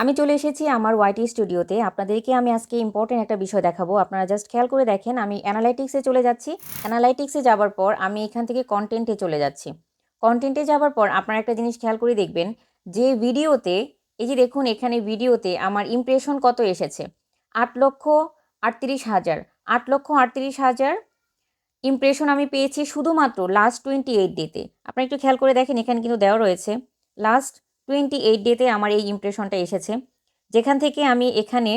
আমি চলে এসেছি আমার ওয়াইটি স্টুডিওতে আপনাদেরকে আমি আজকে ইম্পর্টেন্ট একটা বিষয় দেখাবো। আপনারা জাস্ট খেয়াল করে দেখেন, আমি অ্যানালাইটিক্সে চলে যাচ্ছি। অ্যানালাইটিক্সে যাওয়ার পর আমি এখান থেকে কন্টেন্টে চলে যাচ্ছি। কন্টেন্টে যাওয়ার পর আপনারা একটা জিনিস খেয়াল করে দেখবেন, যে ভিডিওতে এই যে দেখুন এখানে ভিডিওতে আমার ইমপ্রেশন কত এসেছে? আট লক্ষ আটত্রিশ হাজার। আট লক্ষ আটত্রিশ হাজার ইমপ্রেশন আমি পেয়েছি শুধুমাত্র লাস্ট টোয়েন্টি এইট ডেতে আপনারা একটু খেয়াল করে দেখেন, এখানে কিন্তু দেওয়া রয়েছে। লাস্ট টোয়েন্টি এইট ডেতে আমার এই ইমপ্রেশনটা এসেছে। যেখান থেকে আমি এখানে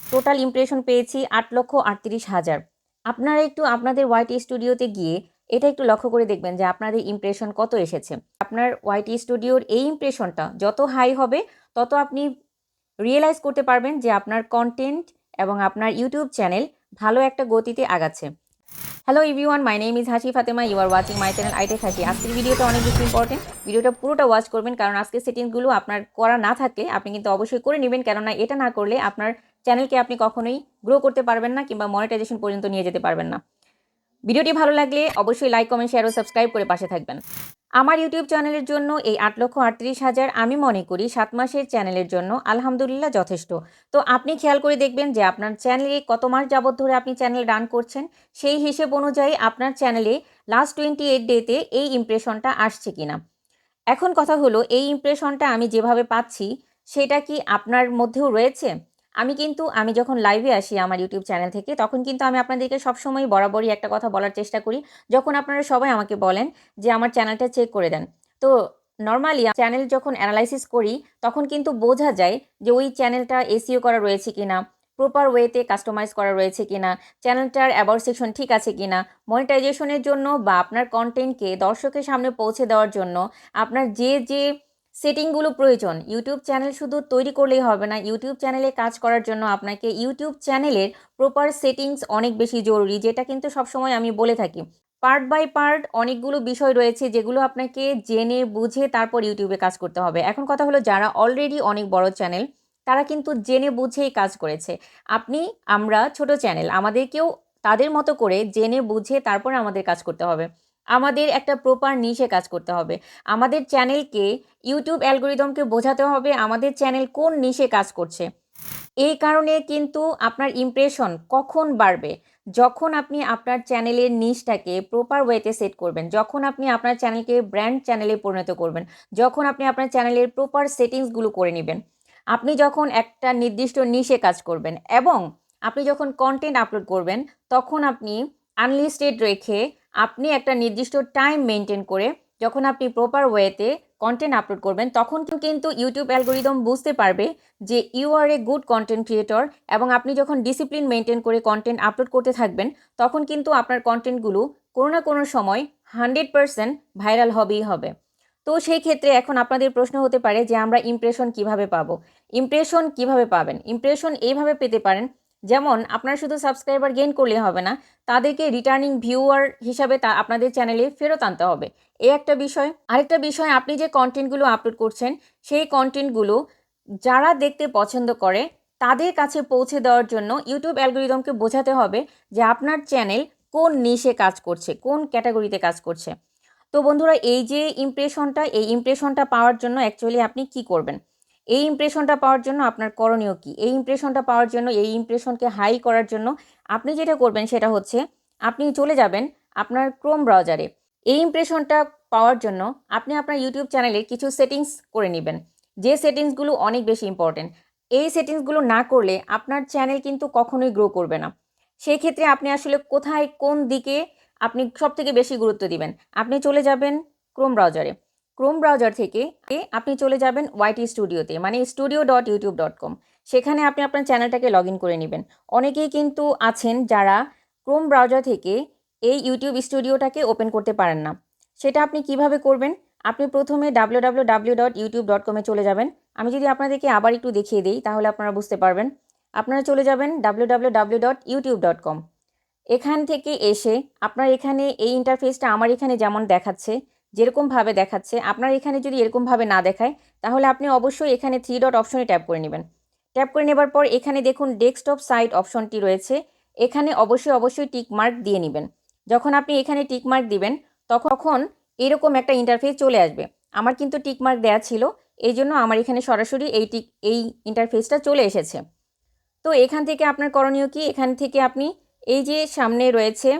টোটাল ইমপ্রেশন পেয়েছি আট লক্ষ আটত্রিশ হাজার। আপনারা একটু আপনাদের ওয়াইটি স্টুডিওতে গিয়ে এটা একটু লক্ষ্য করে দেখবেন যে আপনাদের ইমপ্রেশন কত এসেছে। আপনার ওয়াইটি স্টুডিওর এই ইমপ্রেশনটা যত হাই হবে, তত আপনি রিয়েলাইজ করতে পারবেন যে আপনার কন্টেন্ট এবং আপনার ইউটিউব চ্যানেল ভালো একটা গতিতে আগাচ্ছে। Hello everyone my name is Hasi Fatema you are watching my channel iTech Hasi আজকের ভিডিওটা অনেক বেশি ইম্পর্টেন্ট ভিডিওটা পুরোটা ওয়াচ করবেন, কারণ আজকের সেটিংসগুলো আপনার করা না থাকলে আপনি কিন্তু অবশ্যই করে নেবেন। কেননা এটা না করলে আপনার চ্যানেলকে আপনি কখনোই গ্রো করতে পারবেন না, কিংবা মনিটাইজেশন পর্যন্ত নিয়ে যেতে পারবেন না। ভিডিওটি ভালো লাগলে অবশ্যই লাইক কমেন্ট শেয়ার ও সাবস্ক্রাইব করে পাশে থাকবেন। আমার ইউটিউব চ্যানেলের জন্য এই আট লক্ষ আটত্রিশ হাজার আমি মনে করি সাত মাসের চ্যানেলের জন্য আলহামদুলিল্লাহ যথেষ্ট। তো আপনি খেয়াল করে দেখবেন যে আপনার চ্যানেলে কত মাস যাবত ধরে আপনি চ্যানেল রান করছেন, সেই হিসেব অনুযায়ী আপনার চ্যানেলে লাস্ট টোয়েন্টি এইট ডেতে এই ইমপ্রেশনটা আসছে কিনা। এখন কথা হলো, এই ইমপ্রেশনটা আমি যেভাবে পাচ্ছি, সেটা কি আপনার মধ্যেও রয়েছে? আমি কিন্তু, আমি যখন লাইভে আসি আমার ইউটিউব চ্যানেল থেকে, তখন কিন্তু আমি আপনাদেরকে সবসময় বরাবরই একটা কথা বলার চেষ্টা করি। যখন আপনারা সবাই আমাকে বলেন যে, আমার চ্যানেলটা চেক করে দেন। তো নর্মালি চ্যানেল যখন অ্যানালাইসিস করি, তখন কিন্তু বোঝা যায় যে, ওই চ্যানেলটা এসিও করা রয়েছে কি না প্রপার ওয়েতে কাস্টমাইজ করা রয়েছে কি না চ্যানেলটার অ্যাবাউট সেকশন ঠিক আছে কি না মনিটাইজেশনের জন্য বা আপনার কন্টেন্টকে দর্শকের সামনে পৌঁছে দেওয়ার জন্য, আপনার যে যে সেটিংগুলো প্রয়োজন। ইউটিউব চ্যানেল শুধু তৈরি করলেই হবে না। ইউটিউব চ্যানেলে কাজ করার জন্য আপনাকে ইউটিউব চ্যানেলের প্রপার সেটিংস অনেক বেশি জরুরি, যেটা কিন্তু সবসময় আমি বলে থাকি। পার্ট বাই পার্ট অনেকগুলো বিষয় রয়েছে যেগুলো আপনাকে জেনে, বুঝে তারপর ইউটিউবে কাজ করতে হবে। এখন কথা হলো যারা অলরেডি অনেক বড় চ্যানেল তারা কিন্তু জেনে, বুঝেই কাজ করেছে। আপনি, আমরা ছোট চ্যানেল আমাদেরকেও তাদের মতো করে জেনে, বুঝে তারপর আমাদের কাজ করতে হবে। আমাদের একটা প্রপার নিশে কাজ করতে হবে। আমাদের চ্যানেলকে ইউটিউব অ্যালগোরিদমকে বোঝাতে হবে, আমাদের চ্যানেল কোন নিশে কাজ করছে। এই কারণে কিন্তু আপনার ইমপ্রেশন কখন বাড়বে? যখন আপনি আপনার চ্যানেলের নিশটাকে প্রপার ওয়েতে সেট করবেন, যখন আপনি আপনার চ্যানেলকে ব্র্যান্ড চ্যানেলে পরিণত করবেন, যখন আপনি আপনার চ্যানেলের প্রপার সেটিংসগুলো করে নেবেন, আপনি যখন একটা নির্দিষ্ট নিশে কাজ করবেন এবং আপনি যখন কন্টেন্ট আপলোড করবেন, তখন আপনি আনলিস্টেড রেখে আপনি একটা নির্দিষ্ট টাইম মেনটেন করে যখন আপনি প্রপার ওয়েতে কন্টেন্ট আপলোড করবেন, তখন কিন্তু ইউটিউব অ্যালগোরিদম বুঝতে পারবে যে you are a good content creator এবং আপনি যখন ডিসিপ্লিন মেনটেন করে কন্টেন্ট আপলোড করতে থাকবেন, তখন কিন্তু আপনার কন্টেন্টগুলো কোনো না কোনো সময় হান্ড্রেড পারসেন্ট ভাইরাল হবেই হবে। তো সেই ক্ষেত্রে এখন আপনাদের প্রশ্ন হতে পারে যে আমরা ইমপ্রেশন কীভাবে পাবো? ইমপ্রেশন কীভাবে পাবেন? ইমপ্রেশন এইভাবে পেতে পারেন যেমন আপনারা শুধু সাবস্ক্রাইবার গেইন করলে হবে না, তাদেরকে রিটার্নিং ভিউয়ার হিসাবে তা আপনাদের চ্যানেলে ফেরত আনতে হবে। এই একটা বিষয়। আরেকটা বিষয়, আপনি যে কন্টেন্টগুলো আপলোড করছেন, সেই কন্টেন্টগুলো যারা দেখতে পছন্দ করে, তাদের কাছে পৌঁছে দেওয়ার জন্য ইউটিউব অ্যালগোরিদমকে বোঝাতে হবে যে আপনার চ্যানেল কোন নিশে কাজ করছে, কোন ক্যাটাগরিতে কাজ করছে। তো বন্ধুরা, এই যে ইমপ্রেশনটা এই ইমপ্রেশনটা পাওয়ার জন্য অ্যাকচুয়ালি আপনি কি করবেন? এই ইমপ্রেশনটা পাওয়ার জন্য আপনার করণীয় কী? এই ইমপ্রেশনটা পাওয়ার জন্য, এই ইমপ্রেশনকে হাই করার জন্য আপনি যেটা করবেন সেটা হচ্ছে, আপনি চলে যাবেন আপনার ক্রোম ব্রাউজারে এই ইমপ্রেশনটা পাওয়ার জন্য আপনি আপনার ইউটিউব চ্যানেলে কিছু সেটিংস করে নেবেন। যে সেটিংসগুলো অনেক বেশি ইম্পর্টেন্ট এই সেটিংসগুলো না করলে আপনার চ্যানেল কিন্তু কখনোই গ্রো করবে না। সেই ক্ষেত্রে আপনি আসলে কোথায় কোন দিকে আপনি সব থেকে বেশি গুরুত্ব দিবেন? আপনি চলে যাবেন ক্রোম ব্রাউজারে ক্রোম ব্রাউজার থেকে আপনি চলে যাবেন ওয়াইটি স্টুডিওতে মানে studio dot YouTube dot com সেখানে আপনি আপনার চ্যানেলটাকে লগ ইন করে নেবেন। অনেকেই কিন্তু আছেন যারা ক্রোম ব্রাউজার থেকে এই ইউটিউব স্টুডিওটাকে ওপেন করতে পারেন না। সেটা আপনি কীভাবে করবেন? আপনি প্রথমে W W dot YouTube dot কমে চলে যাবেন। আমি যদি আপনাদেরকে আবার একটু দেখিয়ে দিই, তাহলে আপনারা বুঝতে পারবেন। আপনারা চলে যাবেন W W dot YouTube dot com এখান থেকে এসে আপনার এখানে এই ইন্টারফেসটা আমার এখানে যেমন দেখাচ্ছে যেরকমভাবে দেখাচ্ছে, আপনার এখানে যদি এরকমভাবে না দেখায়, তাহলে আপনি অবশ্যই এখানে থ্রি ডট অপশনে ট্যাপ করে নেবেন। ট্যাপ করে নেবার পর এখানে দেখুন ডেস্কটপ সাইট অপশনটি রয়েছে। এখানে অবশ্যই অবশ্যই টিক মার্ক দিয়ে নেবেন। যখন আপনি এখানে টিক মার্ক দিবেন, তখন এরকম একটা ইন্টারফেস চলে আসবে। আমার কিন্তু টিক মার্ক দেওয়া ছিল, এই জন্য আমার এখানে সরাসরি এই টিক এই ইন্টারফেসটা চলে এসেছে। তো এখান থেকে আপনার করণীয় কি? এখান থেকে আপনি এই যে সামনে রয়েছে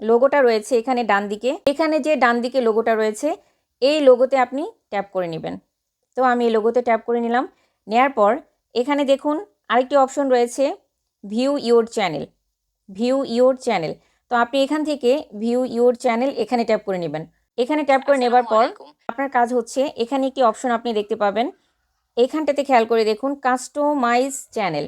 লোগোটা রয়েছে এখানে ডান দিকে। এখানে যে ডান দিকে লোগোটা রয়েছে এই লোগোতে আপনি ট্যাপ করে নেবেন। তো আমি এই লোগোতে ট্যাপ করে নিলাম। নেয়ার পর এখানে দেখুন আরেকটি অপশন রয়েছে view your channel view your channel তো আপনি এখান থেকে ভিউ ইউর চ্যানেল এখানে ট্যাপ করে নেবেন। এখানে ট্যাপ করে নেবার পর আপনার কাজ হচ্ছে এখানে একটি অপশন আপনি দেখতে পাবেন। এখানটাতে খেয়াল করে দেখুন কাস্টমাইজ চ্যানেল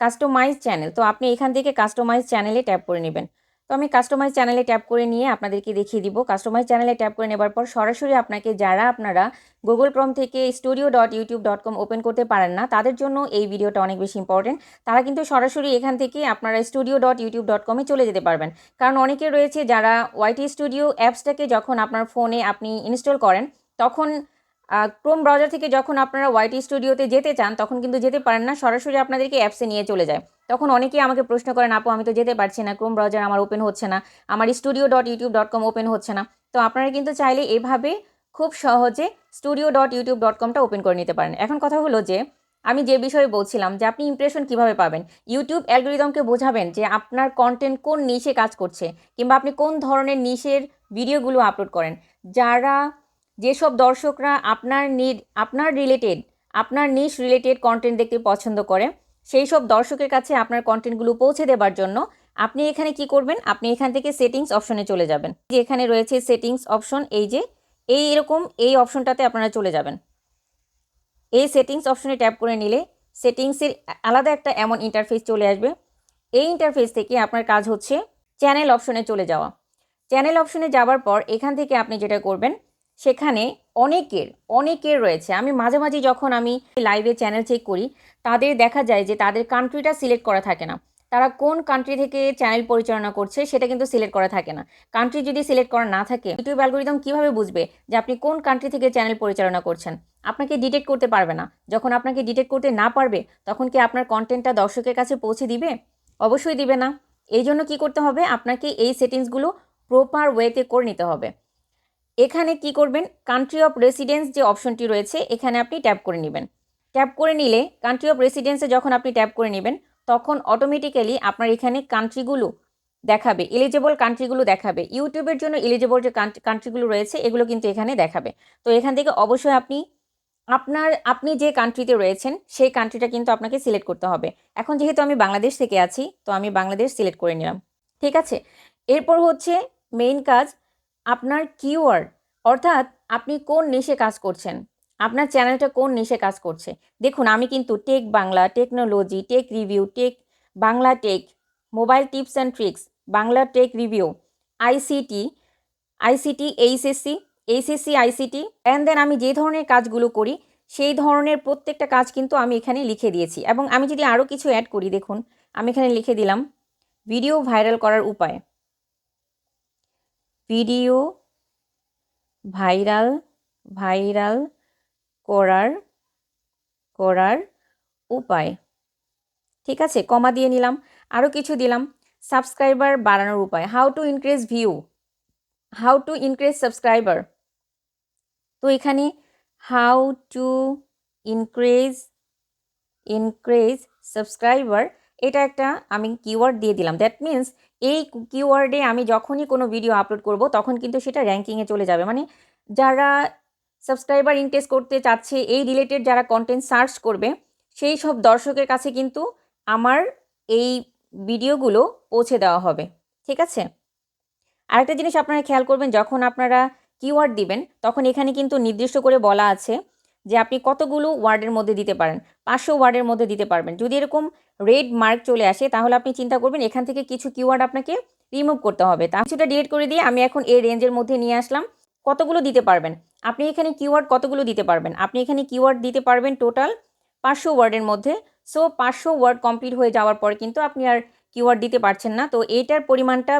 কাস্টমাইজ চ্যানেল তো আপনি এখান থেকে কাস্টমাইজ চ্যানেলে ট্যাপ করে নেবেন। তো আমি কাস্টমাইজ চ্যানেলে ট্যাপ করে নিয়ে আপনাদেরকে দেখিয়ে দিব। কাস্টমাইজ চ্যানেলে ট্যাপ করে নেবার পর সরাসরি আপনাকে যারা আপনারা গুগল ক্রম থেকে studio dot YouTube dot com open করতে পারেন না, তাদের জন্য এই ভিডিওটা অনেক বেশি ইম্পর্টেন্ট তারা কিন্তু সরাসরি এখান থেকে আপনারা স্টুডিও ডট ইউটিউব ডট কমে চলে যেতে পারবেন। কারণ অনেকে রয়েছে যারা ওয়াইটি স্টুডিও অ্যাপসটাকে যখন আপনার ফোনে আপনি ইনস্টল করেন, তখন ক্রোম ব্রাউজার থেকে যখন আপনারা ওয়াইটি স্টুডিওতে যেতে চান, তখন কিন্তু যেতে পারেন না। সরাসরি আপনাদেরকে অ্যাপসে নিয়ে চলে যায়। তখন অনেকেই আমাকে প্রশ্ন করেন, আপু, আমি তো যেতে পারছি না। ক্রোম ব্রাউজার আমার ওপেন হচ্ছে না। আমার studio dot YouTube dot com open হচ্ছে না। তো আপনারা কিন্তু চাইলে এভাবে খুব সহজে স্টুডিও ডট ইউটিউব ডট কমটা ওপেন করে নিতে পারেন। এখন কথা হলো যে, আমি যে বিষয়ে বলছিলাম যে, আপনি ইমপ্রেশন কীভাবে পাবেন? ইউটিউব অ্যালগোরিদমকে বোঝাবেন যে, আপনার কন্টেন্ট কোন নিশে কাজ করছে, কিংবা আপনি কোন ধরনের নিশের ভিডিওগুলো আপলোড করেন। যারা যেসব দর্শকরা আপনার নিড আপনার রিলেটেড আপনার নিশ রিলেটেড কন্টেন্ট দেখতে পছন্দ করে সেই সব দর্শকের কাছে আপনার কন্টেন্টগুলো পৌঁছে দেবার জন্য আপনি এখানে কি করবেন? আপনি এখান থেকে সেটিংস অপশনে চলে যাবেন। যে এখানে রয়েছে সেটিংস অপশন এই যে, এই এরকম এই অপশনটাতে আপনারা চলে যাবেন। এই সেটিংস অপশনে ট্যাপ করে নিলে সেটিংসের আলাদা একটা এমন ইন্টারফেস চলে আসবে। এই ইন্টারফেস থেকে আপনার কাজ হচ্ছে চ্যানেল অপশনে চলে যাওয়া। চ্যানেল অপশনে যাওয়ার পর এখান থেকে আপনি যেটা করবেন সেখানে অনেকের অনেকের রয়েছে। আমি মাঝে মাঝে যখন আমি লাইভে চ্যানেল চেক করি, তাদের দেখা যায় যে তাদের কান্ট্রিটা সিলেক্ট করা থাকে না। তারা কোন কান্ট্রি থেকে চ্যানেল পরিচালনা করছে, সেটা কিন্তু সিলেক্ট করা থাকে না। কান্ট্রি যদি সিলেক্ট করা না থাকে ইউটিউব অ্যালগোরিদম কীভাবে বুঝবে যে আপনি কোন কান্ট্রি থেকে চ্যানেল পরিচালনা করছেন? আপনাকে ডিটেক্ট করতে পারবে না। যখন আপনাকে ডিটেক্ট করতে না পারবে, তখন কি আপনার কন্টেন্টটা দর্শকের কাছে পৌঁছে দিবে? অবশ্যই দিবে না। এই জন্য কী করতে হবে? আপনাকে এই সেটিংসগুলো প্রপার ওয়েতে করে নিতে হবে। এখানে কি করবেন? কান্ট্রি অফ রেসিডেন্স যে অপশনটি রয়েছে, এখানে আপনি ট্যাপ করে নেবেন। ট্যাপ করে নিলে কান্ট্রি অফ রেসিডেন্সে যখন আপনি ট্যাপ করে নেবেন, তখন অটোমেটিক্যালি আপনার এখানে কান্ট্রিগুলো দেখাবে এলিজেবল কান্ট্রিগুলো দেখাবে। ইউটিউবের জন্য এলিজেবল যে কান্ট্রিগুলো রয়েছে, এগুলো কিন্তু এখানে দেখাবে। তো এখান থেকে অবশ্যই আপনি আপনার, আপনি যে কান্ট্রিতে রয়েছেন, সেই কান্ট্রিটা কিন্তু আপনাকে সিলেক্ট করতে হবে। এখন যেহেতু আমি বাংলাদেশ থেকে আছি, তো আমি বাংলাদেশ সিলেক্ট করে নিলাম। ঠিক আছে? এরপর হচ্ছে মেইন কাজ আপনার কিওয়ার্ড অর্থাৎ আপনি কোন নিশে কাজ করছেন? আপনার চ্যানেলটা কোন নিশে কাজ করছে? দেখুন, আমি কিন্তু tech Bangla technology tech review tech Bangla tech mobile tips and tricks Bangla tech review ICT ICT HSC HSC ICT and then আমি যে ধরনের কাজগুলো করি, সেই ধরনের প্রত্যেকটা কাজ কিন্তু আমি এখানে লিখে দিয়েছি। এবং আমি যদি আরও কিছু অ্যাড করি, দেখুন, আমি এখানে লিখে দিলাম ভিডিও ভাইরাল করার উপায়। ভিডিও ভাইরাল ভাইরাল করার করার উপায়। ঠিক আছে, কমা দিয়ে নিলাম আরও কিছু দিলাম। সাবস্ক্রাইবার বাড়ানোর উপায়। How to increase view how to increase subscriber তো এখানে how to increase increase subscriber এটা একটা আমি কিওয়ার্ড দিয়ে দিলাম। দ্যাট মিন্স এই কিওয়ার্ডে আমি যখনই কোনো ভিডিও আপলোড করব, তখন কিন্তু সেটা র্যাঙ্কিংয়ে চলে যাবে। মানে যারা সাবস্ক্রাইবার ইনক্রিজ করতে চাচ্ছে, এই রিলেটেড যারা কন্টেন্ট সার্চ করবে, সেই সব দর্শকের কাছে কিন্তু আমার এই ভিডিওগুলো পৌঁছে দেওয়া হবে। ঠিক আছে? আরেকটা জিনিস আপনারা খেয়াল করবেন, যখন আপনারা কিওয়ার্ড দিবেন, তখন এখানে কিন্তু নির্দিষ্ট করে বলা আছে যে আপনি কতগুলো ওয়ার্ডের মধ্যে দিতে পারেন, পাঁচশো ওয়ার্ডের মধ্যে দিতে পারবেন। যদি এরকম রেড মার্ক চলে আসে, তাহলে আপনি চিন্তা করবেন এখান থেকে কিছু কিওয়ার্ড আপনাকে রিমুভ করতে হবে। তা কিছুটা ডিলিট করে দিয়ে আমি এখন এই রেঞ্জের মধ্যে নিয়ে আসলাম। কতগুলো দিতে পারবেন? আপনি এখানে কিওয়ার্ড কতগুলো দিতে পারবেন? আপনি এখানে কিওয়ার্ড দিতে পারবেন টোটাল পাঁচশো ওয়ার্ডের মধ্যে। সো পাঁচশো ওয়ার্ড কমপ্লিট হয়ে যাওয়ার পর কিন্তু আপনি আর কিওয়ার্ড দিতে পারছেন না। তো এইটার পরিমাণটা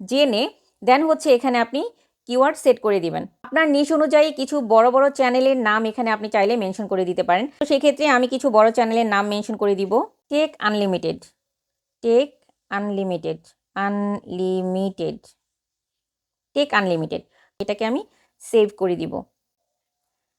জেনে দেন হচ্ছে এখানে আপনি কিওয়ার্ড সেট করে দিবেন। আপনার নিশ অনুযায়ী কিছু বড় বড় চ্যানেলের নাম এখানে আপনি চাইলে মেনশন করে দিতে পারেন। তো সেক্ষেত্রে আমি কিছু বড় চ্যানেলের নাম মেনশন করে দিব। Tech unlimited. Tech unlimited. Unlimited. Tech unlimited. এটাকে আমি সেভ করে দিব।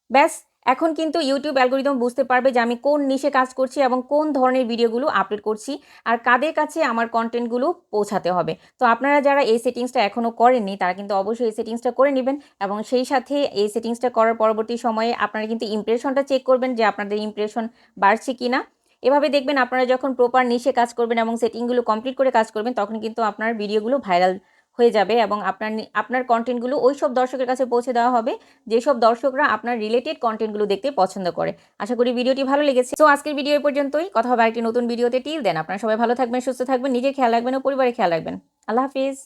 ব্যাস, এখন কিন্তু ইউটিউব অ্যালগোরিদম বুঝতে পারবে যে আমি কোন নিশে কাজ করছি এবং কোন ধরনের ভিডিওগুলো আপলোড করছি আর কাদের কাছে আমার কন্টেন্টগুলো পৌঁছাতে হবে। তো আপনারা যারা এই সেটিংসটা এখনও করেননি, তারা কিন্তু অবশ্যই এই সেটিংসটা করে নেবেন এবং সেই সাথে এই সেটিংসটা করার পরবর্তী সময়ে আপনারা কিন্তু ইমপ্রেশনটা চেক করবেন যে আপনাদের ইমপ্রেশন বাড়ছে কি না এভাবে দেখবেন আপনারা যখন প্রপার নিশে কাজ করবেন এবং সেটিংগুলো কমপ্লিট করে কাজ করবেন, তখন কিন্তু আপনার ভিডিওগুলো ভাইরাল হয়ে যাবে এবং আপনার আপনার কন্টেন্টগুলো ওই সব দর্শকের কাছে পৌঁছে দেওয়া হবে, যেসব দর্শকরা আপনার রিলেটেড কন্টেন্টগুলো দেখতে পছন্দ করে। আশা করি ভিডিওটি ভালো লেগেছে। তো আজকের ভিডিও পর্যন্তই। কথা হবে একটি নতুন ভিডিওতে টিল দেন আপনারা সবাই ভালো থাকবেন, সুস্থ থাকবেন, নিজের খেয়াল রাখবেন ও পরিবারের খেয়াল রাখবেন। আল্লাহ হাফিজ।